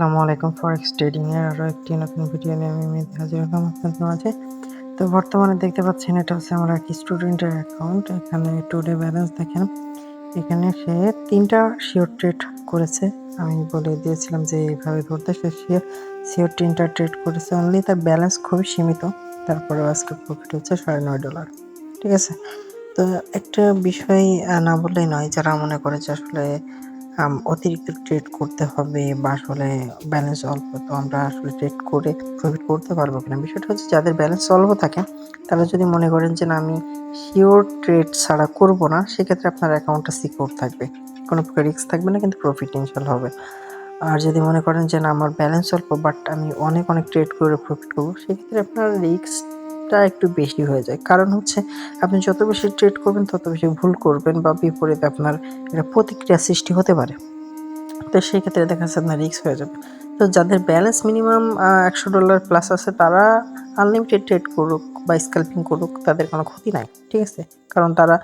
আসসালামু আলাইকুম ফরেক্স এর আরও একটি নতুন ভিডিও নিয়ে আমি মেহেদি হাজির হলাম আপনাদের মাঝে। তো বর্তমানে দেখতে পাচ্ছেন এটা হচ্ছে আমার এক স্টুডেন্টের অ্যাকাউন্ট এখানে টুডে ব্যালেন্স দেখেন। এখানে সে তিনটা শিওর ট্রেড করেছে। আমি বলে দিয়েছিলাম যে এইভাবে ধরতে সে শিওর তিনটা ট্রেড করেছে। অনলি তার ব্যালেন্স খুবই সীমিত। তারপরে আজকে প্রফিট হচ্ছে সাড়ে নয় ডলার ঠিক আছে? তো একটা বিষয় না বললেই নয়, যারা মনে করে যে আসলে অতিরিক্ত ট্রেড করতে হবে বা আসলে ব্যালেন্স অল্প, তো আমরা আসলে ট্রেড করে প্রফিট করতে পারব কিনা? বিষয়টা হচ্ছে যাদের ব্যালেন্স অল্প থাকে, তারা যদি মনে করেন যে না, আমি শিওর ট্রেড ছাড়া করব না, সেক্ষেত্রে আপনার অ্যাকাউন্টটা সিকিউর থাকবে। কোনো প্রকার রিস্ক থাকবে না, কিন্তু প্রফিট ইনশাল্লাহ হবে। আর যদি মনে করেন যে না, আমার ব্যালেন্স অল্প বাট আমি অনেক অনেক ট্রেড করে প্রফিট করব, সেক্ষেত্রে আপনার রিস্কটা একটু বেশি হয়ে যায়। কারণ হচ্ছে আপনি যত বেশি ট্রেড করবেন, তত বেশি ভুল করবেন বা বিপরীতে আপনার একটা প্রতিক্রিয়া সৃষ্টি হতে পারে। তো সেই ক্ষেত্রে দেখা যাচ্ছে আপনার রিস্ক হয়ে যাবে। তো যাদের ব্যালেন্স মিনিমাম একশো ডলার প্লাস আছে, তারা আনলিমিটেড ট্রেড করুক বা স্ক্যাল্পিং করুক, তাদের কোনো ক্ষতি নাই, ঠিক আছে? কারণ তারা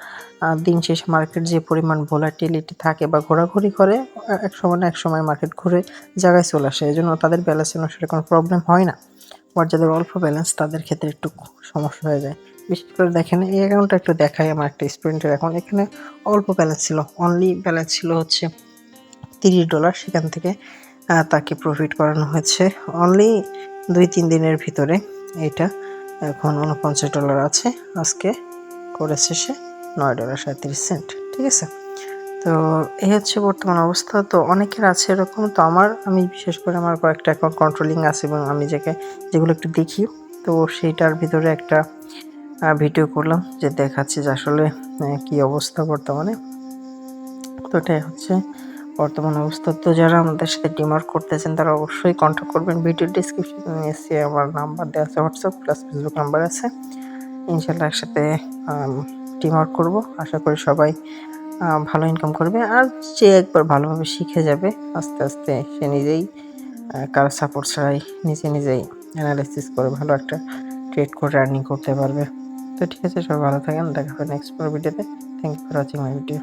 দিন শেষে মার্কেট যে পরিমাণ ভোলাটিলিটি থাকে বা ঘোরাঘুরি করে এক সময় না এক সময় মার্কেট ঘুরে জায়গায় চলে আসে। এই জন্য তাদের ব্যালেন্সের অনুসারে কোনো প্রবলেম হয় না। আর যাদের অল্প ব্যালেন্স তাদের ক্ষেত্রে একটু সমস্যা হয়ে যায়। বিশেষ করে দেখেন, এই অ্যাকাউন্টটা একটু দেখাই আমার একটা স্টুডেন্টের অ্যাকাউন্ট এখানে অল্প ব্যালেন্স ছিল অনলি ব্যালেন্স ছিল হচ্ছে তিরিশ ডলার সেখান থেকে তাকে প্রফিট করানো হয়েছে অনলি দুই তিন দিনের ভিতরে। এটা এখন উনপঞ্চাশ ডলার আছে। আজকে করেছে সে নয় ডলার সাঁত্রিশ সেন্ট ঠিক আছে? তো এই হচ্ছে বর্তমান অবস্থা। তো অনেকের আছে এরকম, তো আমার, আমি বিশেষ করে আমার কয়েকটা অ্যাকাউন্ট কন্ট্রোলিং আছে এবং আমি যাকে, যেগুলো একটু দেখি, তো সেইটার ভিতরে একটা ভিডিও করলাম যে দেখাচ্ছি যে আসলে কি অবস্থা বর্তমানে। তো এটাই হচ্ছে বর্তমান অবস্থা। তো যারা আমাদের সাথে টিমওয়ার্ক করতেছেন, তারা অবশ্যই কন্ট্যাক্ট করবেন। ভিডিও ডিসক্রিপশনে এসে আমার নাম্বার দেওয়া আছে হোয়াটসঅ্যাপ প্লাস ফেসবুক নাম্বার আছে। ইনশাল্লাহ একসাথে টিমওয়ার্ক করব। আশা করি সবাই ভালো ইনকাম করবে আর যে একবার ভালোভাবে শিখে যাবে, আস্তে আস্তে সে নিজেই কারও সাপোর্ট ছাড়াই নিজে নিজেই অ্যানালিসিস করে ভালো একটা ট্রেড করে আর্নিং করতে পারবে। তো ঠিক আছে, সবাই ভালো থাকেন, দেখা হবে নেক্সট ভিডিওতে thank you for watching my video